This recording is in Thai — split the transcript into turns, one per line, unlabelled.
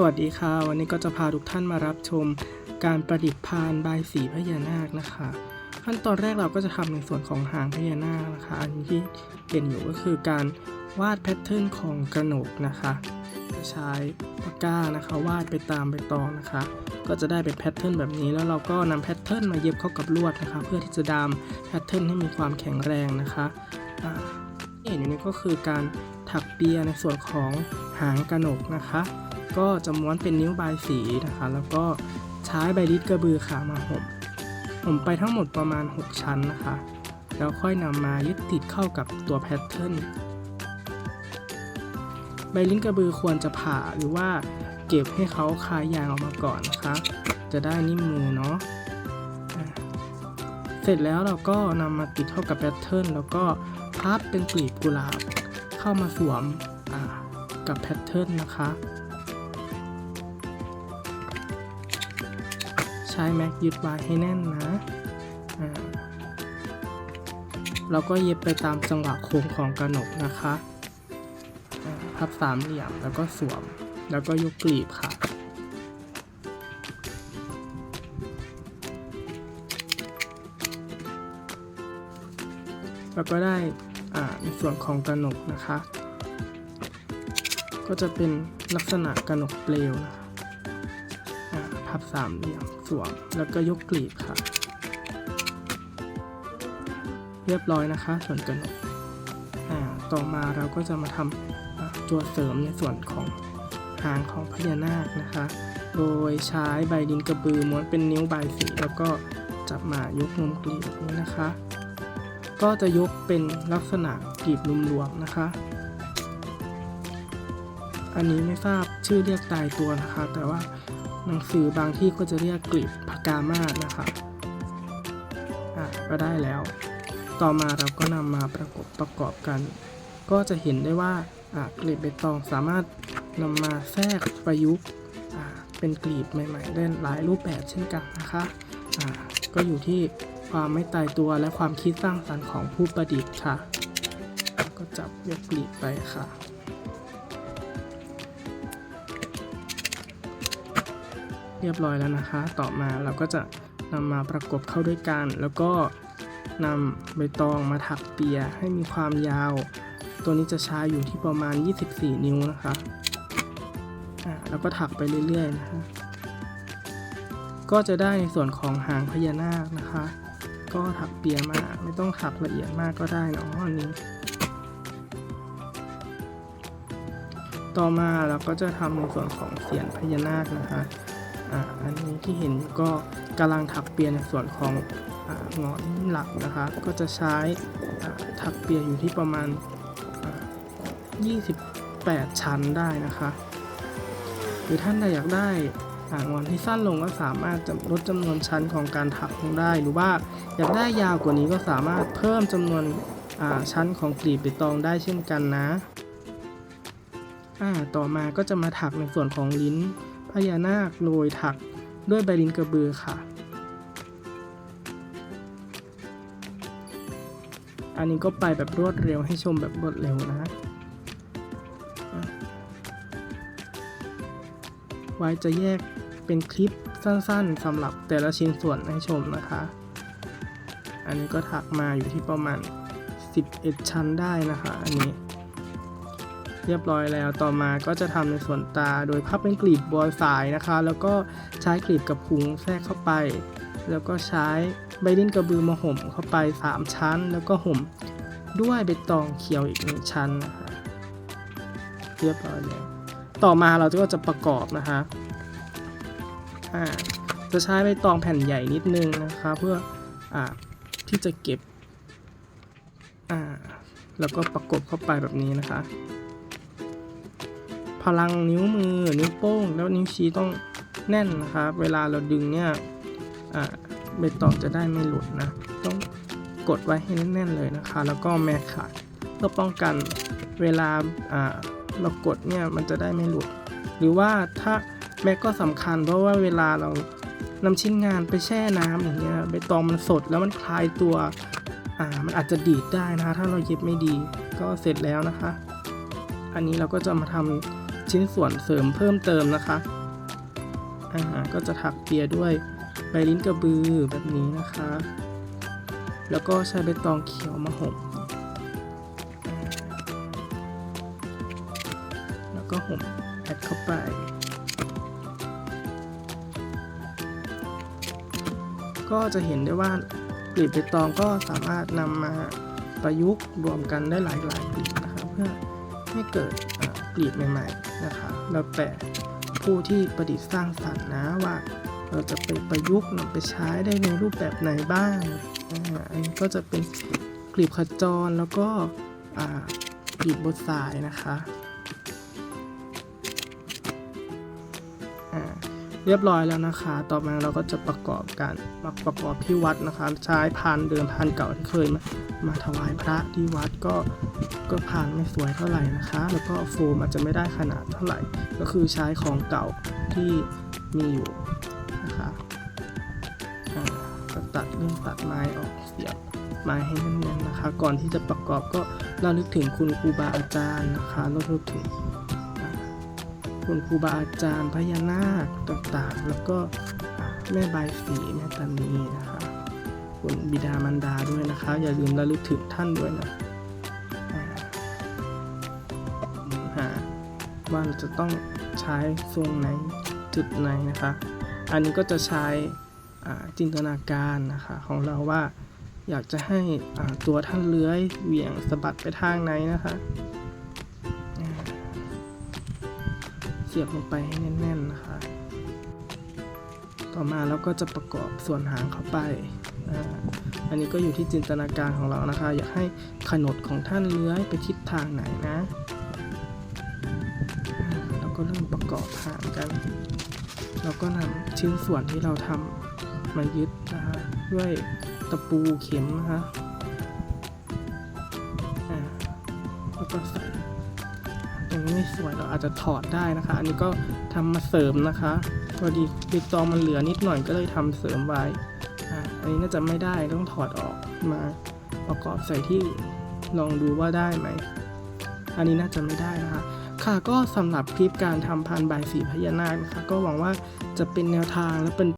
สวัสดีค่ะ วันนี้ก็จะพาทุกท่านมารับชมการประดิษฐ์พานบายสีพญานาคนะคะ ขั้นตอนแรกเราก็จะทำในส่วนของหางพญานาคนะคะ อันที่เห็นอยู่ก็คือการวาดแพทเทิร์นของกระหนกนะคะจะใช้ปากกานะคะ วาดไปตามใบตองนะคะ ก็จะได้เป็นแพทเทิร์นแบบนี้แล้วเราก็นำแพทเทิร์นมาเย็บเข้ากับลวดนะคะ เพื่อที่จะดามแพทเทิร์นให้มีความแข็งแรงนะคะที่เห็นอยู่นี้ก็คือการถักเปียในส่วนของหางกระหนกนะคะ ก็จะม้วนเป็นนิ้วบายสีนะคะ แล้วก็ใช้ใบลิดกระบือขามาห่มห่มไปทั้งหมดประมาณ 6 ชั้นนะคะ แล้วค่อยนำมายึดติดเข้ากับตัวแพทเทิร์นใบลิ้นกระบือควรจะผ่าหรือว่าเก็บให้เขาคลายยางออกมาก่อนนะคะ จะได้นิ่มมือเนาะเสร็จแล้วเราก็นำมาติดเข้ากับแพทเทิร์นแล้วก็พับเป็นกลีบกุหลาบเข้ามาสวมกับแพทเทิร์นนะคะ ช้แม็กยึดไว้ให้แน่นนะ เราก็เย็บไปตามจังหวะโค้งของกระหนกนะคะพับสามเหลี่ยมแล้วก็สวม แล้วก็ยกกลีบค่ะแล้วก็ได้ในส่วนของกระหนกนะคะ ก็จะเป็นลักษณะกระหนกเปลวนะคะ พับสามเหลี่ยมสวมแล้วก็ยกกลีบค่ะ เรียบร้อยนะคะ ส่วนกระหนกต่อมาเราก็จะมาทำตัวเสริมในส่วนของหางของพญานาคนะคะ โดยใช้ใบดินกระบือม้วนเป็นนิ้วใบสีแล้วก็จับมายกนมกลีบแบบนี้นะคะ ก็จะยกเป็นลักษณะกลีบรวมๆนะคะ อันนี้ไม่ทราบชื่อเรียกตายตัวนะคะ แต่ว่า หนังสือบางที่ก็จะเรียกกลีบพากามาศนะคะอะก็ได้แล้ว ต่อมาเราก็นำมาประกบประกอบกัน ก็จะเห็นได้ว่าอะกลีบใบตองสามารถนำมาแทรกประยุกต์อะเป็นกลีบใหม่ๆได้หลายรูปแบบเช่นกันนะคะอะก็อยู่ที่ความไม่ตายตัวและความคิดสร้างสรรค์ของผู้ประดิษฐ์ค่ะ ก็จับยกกลีบไปค่ะ เรียบร้อยแล้วนะคะ ต่อมาเราก็จะนำมาประกบเข้าด้วยกัน แล้วก็นำใบตองมาถักเปียให้มีความยาว ตัวนี้จะใช้อยู่ที่ประมาณ 24 นิ้วนะคะอ่าแล้วก็ถักไปเรื่อยๆนะคะก็จะได้ในส่วนของหางพญานาคนะคะ ก็ถักเปียมาไม่ต้องถักละเอียดมากก็ได้เนาะอันนี้ ต่อมาเราก็จะทำในส่วนของเสียนพญานาคนะคะ อันนี้ที่เห็นก็กำลังถักเปียในส่วนของอ่างอนหลักนะคะ ก็จะใช้ถักเปียอยู่ที่ประมาณ 28 ชั้นได้นะคะ หรือท่านใดอยากได้อ่างอนที่สั้นลงก็สามารถจลดจำนวนชั้นของการถักลงได้ หรือว่าอยากได้ยาวกว่านี้ก็สามารถเพิ่มจำนวนชั้นของกลีบใบตองได้เช่นกันนะต่อมาก็จะมาถักในส่วนของลิ้น พญานาคโรยถักด้วยใบลินกระบือค่ะ อันนี้ก็ไปแบบรวดเร็วให้ชมแบบรวดเร็วนะอะไว้จะแยกเป็นคลิปสั้นๆสำหรับแต่ละชิ้นส่วนให้ชมนะคะ อันนี้ก็ถักมาอยู่ที่ประมาณ 11 ชั้นได้นะคะ อันนี้ เรียบร้อยแล้วต่อมาก็จะทำในส่วนตาโดยพับเป็นกลีบบอยสายนะคะ แล้วก็ใช้กลีบกับพุงแทรกเข้าไป แล้วก็ใช้ใบลิ้นกระบือมาห่มเข้าไป 3 ชั้น แล้วก็ห่มด้วยใบตองเขียวอีกหนึ่งชั้นนะคะเรียบร้อยแล้วต่อมาเราก็จะประกอบนะคะจะใช้ใบตองแผ่นใหญ่นิดนึงนะคะเพื่ออที่จะเก็บแล้วก็ประกบเข้าไปแบบนี้นะคะ พลังนิ้วมือนิ้วโป้ง แล้วนิ้วชี้ต้องแน่นนะครับ เวลาเราดึงเนี่ยอ่าใบตองจะได้ไม่หลุดนะ ต้องกดไว้ให้แน่นๆเลยนะคะ แล้วก็แม่ขาดเพื่อป้องกันเวลาเรากดเนี่ยมันจะได้ไม่หลุด หรือว่าถ้าแม็กก็สำคัญเพราะว่าเวลาเรานำชิ้นงานไปแช่น้ำอย่างเงี้ยใบตองมันสดแล้วมันคลายตัวอ่ามันอาจจะดีดได้นะคะ ถ้าเราเย็บไม่ดีก็เสร็จแล้วนะคะ อันนี้เราก็จะมาทำ ชิ้นส่วนเสริมเพิ่มเติมนะคะอ่าก็จะถักเปียด้วยใบลิ้นกระบือแบบนี้นะคะ แล้วก็ใช้ใบตองเขียวมาห่มแล้วก็ห่มแอดเข้าไป ก็จะเห็นได้ว่ากลีบใบตองก็สามารถนำมาประยุกต์รวมกันได้หลายหลายๆกลีบนะคะเพื่อให้เกิด ลีบใหม่ๆนะคะแล้วแต่ผู้ที่ประดิษฐ์สร้างสรรค์นะว่า เราจะไปประยุกต์นำไปใช้ได้ในรูปแบบไหนบ้างอันนี้ก็จะเป็นกลีบขจรแล้วก็กลีบบดสายนะคะเรียบร้อยแล้วนะคะ ต่อมาเราก็จะประกอบกันมาประกอบที่วัดนะคะ ใช้พานเดิมพานเก่าที่เคยมามาถวายพระที่วัดก็ ก็พานไม่สวยเท่าไหร่นะคะ แล้วก็โฟมอาจจะไม่ได้ขนาดเท่าไหร่ ก็คือใช้ของเก่าที่มีอยู่นะคะก็ตัดเรื่องตัดไม้ออกเสียบไม้ให้แน่นๆนะคะ ก่อนที่จะประกอบก็เราลึกถึงคุณครูบาอาจารย์นะคะราลึกถึงคุณครูบาอาจารย์พญานาคต่างๆ แล้วก็แม่ใบสีแม่ตานีนะคะคุณบิดามารดาด้วยนะคะ อย่าลืมระลึกถึงท่านด้วยนะ ว่าเราจะต้องใช้ทรงไหนจุดไหนนะคะ อันนี้ก็จะใช้จินตนาการนะคะของเราว่าอยากจะให้ตัวท่านเลื้อยเหวี่ยงสะบัดไปทางไหนนะคะเสียบลงไปให้แน่นๆนะคะ ต่อมาเราก็จะประกอบส่วนหางเข้าไป อันนี้ก็อยู่ที่จินตนาการของเรานะคะ อยากให้ขนดของท่านเลื้อยไปทิศทางไหนนะ เริ่มประกอบหางกันเราก็นำชิ้นส่วนที่เราทำมายึดนะคะด้วยตะปูเข็มนะคะแล้วก็ใส่ตรงนี้ไม่สวยเราอาจจะถอดได้นะคะ อันนี้ก็ทำมาเสริมนะคะพอดีบิ๊กตองมันเหลือนิดหน่อยก็เลยทำเสริมไว้อันนี้น่าจะไม่ได้ต้องถอดออกมาประกอบใส่ที่ลองดูว่าได้ไหม อันนี้น่าจะไม่ได้นะคะ ค่ะก็สำหรับคลิปการทำพันบายสีพญานาคนะคะ ก็หวังว่าจะเป็นแนวทางและเป็น